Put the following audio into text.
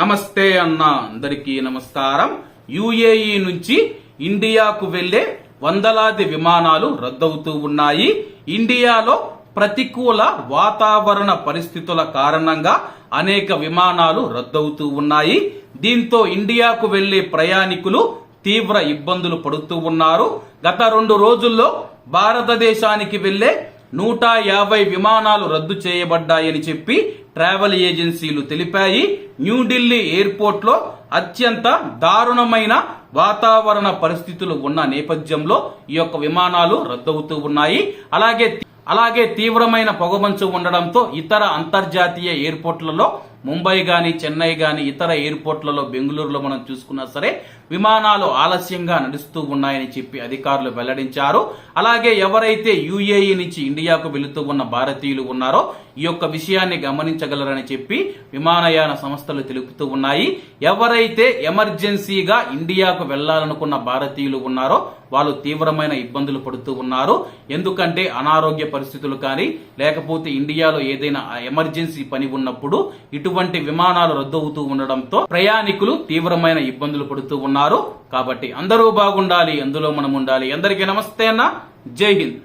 నమస్తే అన్న అందరికీ నమస్కారం. యుఏఈ నుంచి ఇండియాకు వెళ్ళే వందలాది విమానాలు రద్దవుతూ ఉన్నాయి. ఇండియాలో ప్రతికూల వాతావరణ పరిస్థితుల కారణంగా అనేక విమానాలు రద్దవుతూ ఉన్నాయి. దీంతో ఇండియాకు వెళ్ళే ప్రయాణికులు తీవ్ర ఇబ్బందులు పడుతూ ఉన్నారు. గత రెండు రోజుల్లో భారతదేశానికి వెళ్ళే నూట యాభై విమానాలు రద్దు చేయబడ్డాయని చెప్పి ట్రావెల్ ఏజెన్సీలు తెలిపాయి. న్యూఢిల్లీ ఎయిర్పోర్ట్లో అత్యంత దారుణమైన వాతావరణ పరిస్థితులు ఉన్న నేపథ్యంలో ఈ యొక్క విమానాలు రద్దవుతూ ఉన్నాయి. అలాగే అలాగే తీవ్రమైన పొగమంచు ఉండడంతో ఇతర అంతర్జాతీయ ఎయిర్పోర్ట్లలో ముంబై కానీ చెన్నై కానీ ఇతర ఎయిర్పోర్ట్లలో బెంగళూరులో మనం చూసుకున్నా సరే విమానాలు ఆలస్యంగా నడుస్తూ ఉన్నాయని చెప్పి అధికారులు వెల్లడించారు. అలాగే ఎవరైతే యుఏఈ నుంచి ఇండియాకు వెళుతూ ఉన్న భారతీయులు ఉన్నారో ఈ యొక్క విషయాన్ని గమనించగలరని చెప్పి విమానయాన సంస్థలు తెలుపుతూ ఉన్నాయి. ఎవరైతే ఎమర్జెన్సీగా ఇండియాకు వెళ్ళాలనుకున్న భారతీయులు ఉన్నారో వాళ్ళు తీవ్రమైన ఇబ్బందులు పడుతూ ఉన్నారు. ఎందుకంటే అనారోగ్య పరిస్థితులు కానీ లేకపోతే ఇండియాలో ఏదైనా ఎమర్జెన్సీ పని ఉన్నప్పుడు ఇటువంటి విమానాలు రద్దవుతూ ఉండడంతో ప్రయాణికులు తీవ్రమైన ఇబ్బందులు పడుతూ ఉన్నారు. కాబట్టి అందరూ బాగుండాలి అందులో మనం ఉండాలి. అందరికీ నమస్తే అన్న. జై హింద్.